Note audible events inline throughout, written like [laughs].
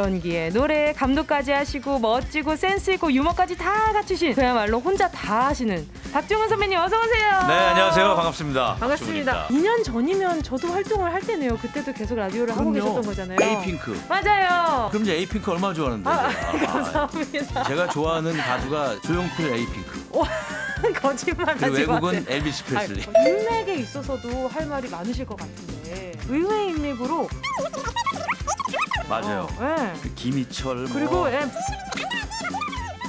연기에 노래, 감독까지 하시고 멋지고 센스 있고 유머까지 다 갖추신 그야말로 혼자 다 하시는 박종원 선배님 어서 오세요. 네 안녕하세요 반갑습니다. 반갑습니다. 박종훈입니다. 2년 전이면 저도 활동을 할 때네요. 그때도 계속 라디오를 하고 계셨던 거잖아요. 에이핑크. 맞아요. 그럼 이제 에이핑크 얼마나 좋아하는데? 아, 제가. [laughs] 감사합니다. 제가 좋아하는 가수가 조용필 에이핑크. 거짓말 그리고 하지 외국은 마세요. 엘비스 프레슬리. 아, 인맥에 있어서도 할 말이 많으실 것 같은데 의외의 인맥으로 맞아요. 어, 예. 그 김희철 뭐. 그리고 예.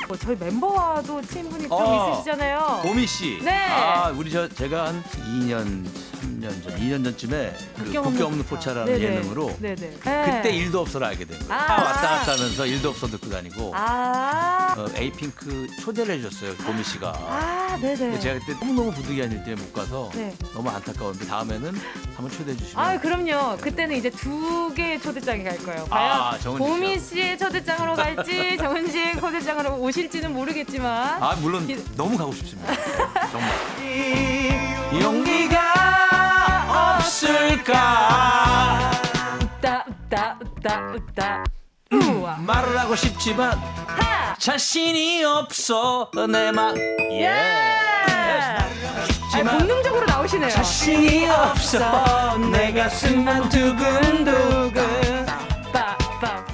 뭐 저희 멤버와도 친분이 좀 어. 있으시잖아요. 고미 씨. 네. 아 우리 저 제가 한 2년 3년 전 2년 전쯤에 그 국경 없는 없는 포차. 포차라는 네네. 예능으로 네네. 그때 네. 일도 없어를 알게 된 거예요. 아. 다 왔다 갔다 하면서 일도 없어 듣고 다니고 아. 어, 에이핑크 초대를 해줬어요 고미 씨가. 아, 네네. 근데 제가 그때 너무너무 부득이한 일 때문에 못 가서 네. 너무 안타까운데 다음에는 한번 초대해 주시면 아, 그럼요. 그때는 이제 두 개의 초대장이 갈 거예요. 과연 아, 정은지 보미? 씨의 초대장으로 갈지, [laughs] 정은 씨의 초대장으로 오실지는 모르겠지만. 아 물론 기- 너무 가고 싶습니다. 정말. [laughs] 용기가 말을 하고 싶지만 하! 자신이 없어 내맘 예! 예. 아, 본능적으로 나오시네요. 자신이 없어 내 가슴만 두근두근 빠 빠.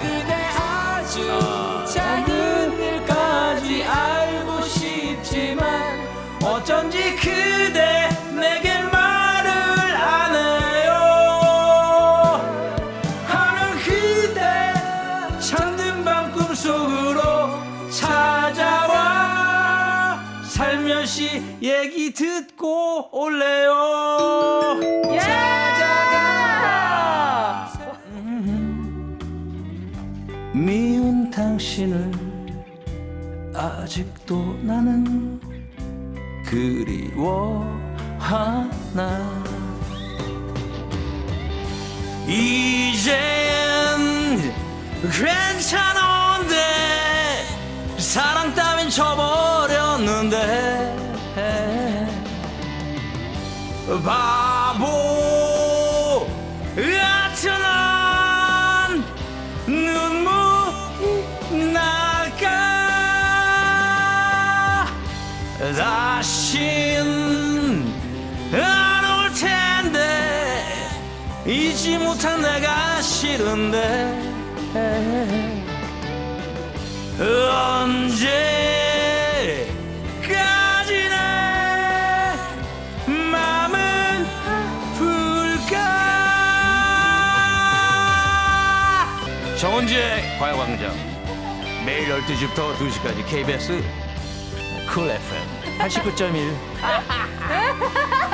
그대 아주 작은 일까지 알고 싶지만 어쩐지 그 살며시 얘기 듣고 올래요. 예! 미운 당신을 아직도 나는 그리워하나. 이젠 괜찮은데 사랑 따 바보. 난 눈물 날까? 다신 안 올 텐데. 잊지 못한 내가 싫은데 정은지의 과외광장. 매일 12시부터 2시까지 KBS 쿨 FM 89.1 [laughs]